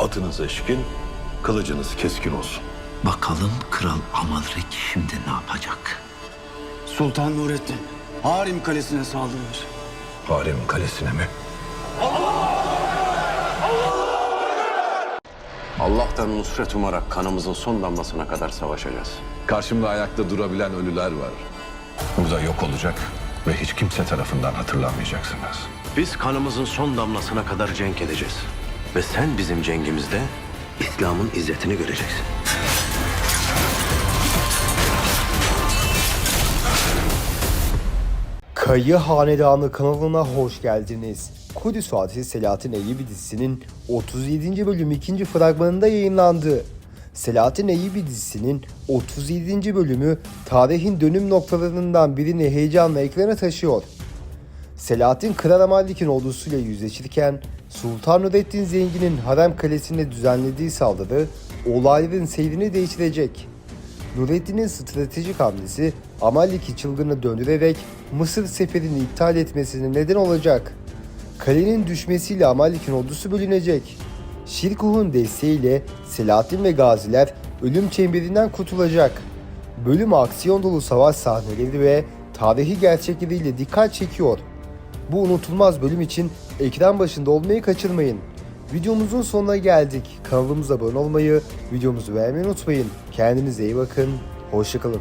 Atınız eşkin, kılıcınız keskin olsun. Bakalım Kral Amalrik şimdi ne yapacak? Sultan Nurettin Harim Kalesi'ne saldırır. Harem kalesine mi? Allah'tan nusret umarak kanımızın son damlasına kadar savaşacağız. Karşımda ayakta durabilen ölüler var. Burada yok olacak ve hiç kimse tarafından hatırlanmayacaksınız. Biz kanımızın son damlasına kadar cenk edeceğiz. Ve sen bizim cengimizde İslam'ın izzetini göreceksin. Kayı Hanedanı kanalına hoş geldiniz. Kudüs Vadisi Selahattin Eyyubi dizisinin 37. bölüm 2. fragmanında yayınlandı. Selahattin Eyyubi dizisinin 37. bölümü tarihin dönüm noktalarından birini heyecanla ekrana taşıyor. Selahattin Kral Amallik'in ordusuyla yüzleşirken Sultan Nurettin Zengin'in Harem Kalesi'ne düzenlediği saldırı olayların seyrini değiştirecek. Nurettin'in stratejik hamlesi Amallik'i çılgına döndürerek Mısır seferini iptal etmesine neden olacak. Kalenin düşmesiyle Amallik'in ordusu bölünecek. Şirkuh'un desteğiyle Selahattin ve gaziler ölüm çemberinden kurtulacak. Bölüm aksiyon dolu savaş sahneleri ve tarihi gerçekleriyle dikkat çekiyor. Bu unutulmaz bölüm için ekran başında olmayı kaçırmayın. Videomuzun sonuna geldik. Kanalımıza abone olmayı, videomuzu beğenmeyi unutmayın. Kendinize iyi bakın. Hoşçakalın.